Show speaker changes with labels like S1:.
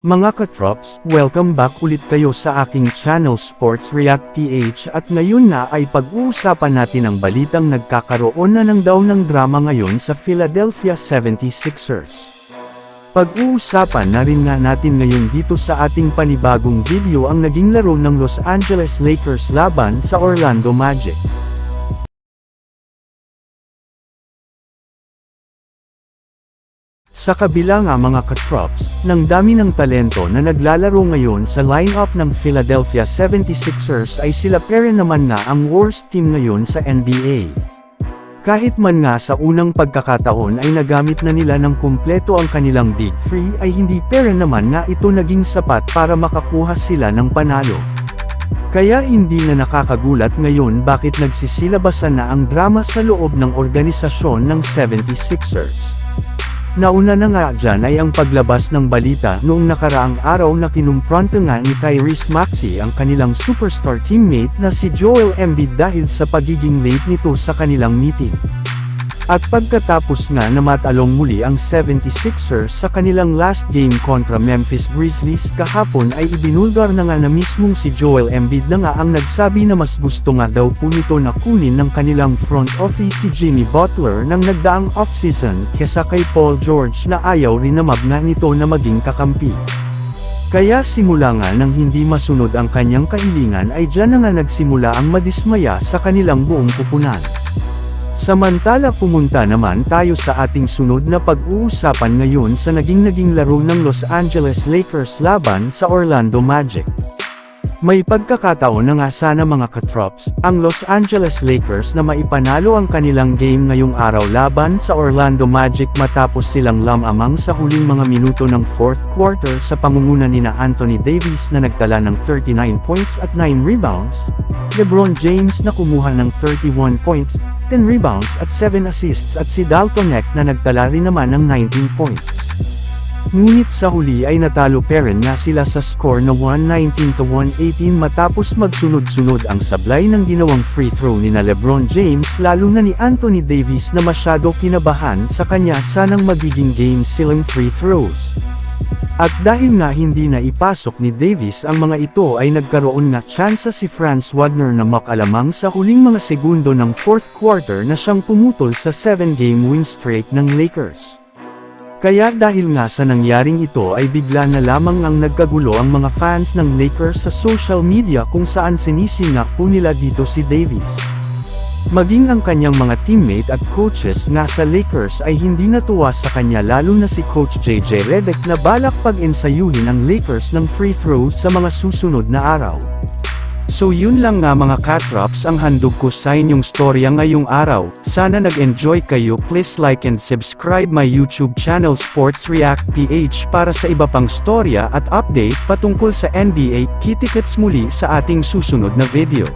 S1: Mga katrops, welcome back ulit kayo sa aking channel Sports React PH at ngayon na ay pag-uusapan natin ang balitang nagkakaroon na ng daw ng drama ngayon sa Philadelphia 76ers. Pag-uusapan na rin nga natin ngayon dito sa ating panibagong video ang naging laro ng Los Angeles Lakers laban sa Orlando Magic. Sa kabila nga mga katrops, ng dami ng talento na naglalaro ngayon sa lineup ng Philadelphia 76ers ay sila rin naman na ang worst team ngayon sa NBA. Kahit man nga sa unang pagkakataon ay nagamit na nila ng kumpleto ang kanilang Big Three ay hindi rin naman nga ito naging sapat para makakuha sila ng panalo. Kaya hindi na nakakagulat ngayon bakit nagsisilabasan na ang drama sa loob ng organisasyon ng 76ers. Nauna na nga dyan ay ang paglabas ng balita noong nakaraang araw na kinumpronto nga ni Tyrese Maxey ang kanilang superstar teammate na si Joel Embiid dahil sa pagiging late nito sa kanilang meeting. At pagkatapos nga na matalong muli ang 76ers sa kanilang last game kontra Memphis Grizzlies kahapon ay ibinulgar na nga na mismong si Joel Embiid na nga ang nagsabi na mas gusto nga daw po nito na kunin ng kanilang front office si Jimmy Butler ng nagdaang offseason kesa kay Paul George na ayaw rin na magna nito na maging kakampi. Kaya simula nga nang hindi masunod ang kanyang kahilingan ay dyan na nga nagsimula ang madismaya sa kanilang buong pupunan. Samantala pumunta naman tayo sa ating sunod na pag-uusapan ngayon sa naging-naging laro ng Los Angeles Lakers laban sa Orlando Magic. May pagkakataon na nga sana mga katrops, ang Los Angeles Lakers na maipanalo ang kanilang game ngayong araw laban sa Orlando Magic matapos silang lamamang sa huling mga minuto ng fourth quarter sa pangunguna ni na Anthony Davis na nagtala ng 39 points at 9 rebounds, LeBron James na kumuha ng 31 points, 10 rebounds at 7 assists at si Dalton Neck na nagtala rin naman ng 19 points. Ngunit sa huli ay natalo pa rin nga sila sa score na 119 to 118 matapos magsunod-sunod ang sablay ng ginawang free throw ni na Lebron James lalo na ni Anthony Davis na masyado kinabahan sa kanya sanang magiging game sealing free throws. At dahil nga hindi na ipasok ni Davis ang mga ito ay nagkaroon nga tsansa si Franz Wagner na makalamang sa huling mga segundo ng fourth quarter na siyang pumutol sa 7-game win streak ng Lakers. Kaya dahil nga sa nangyaring ito ay bigla na lamang ang nagkagulo ang mga fans ng Lakers sa social media kung saan sinisingak po nila dito si Davis. Maging ang kanyang mga teammate at coaches nga sa Lakers ay hindi natuwa sa kanya lalo na si Coach JJ Redick na balak pag-ensayuhin ang Lakers ng free throws sa mga susunod na araw. So yun lang nga mga katrops ang handog ko sa inyong storya ngayong araw, sana nag-enjoy kayo please like and subscribe my YouTube channel Sports React PH para sa iba pang storya at update patungkol sa NBA, kitikets muli sa ating susunod na video.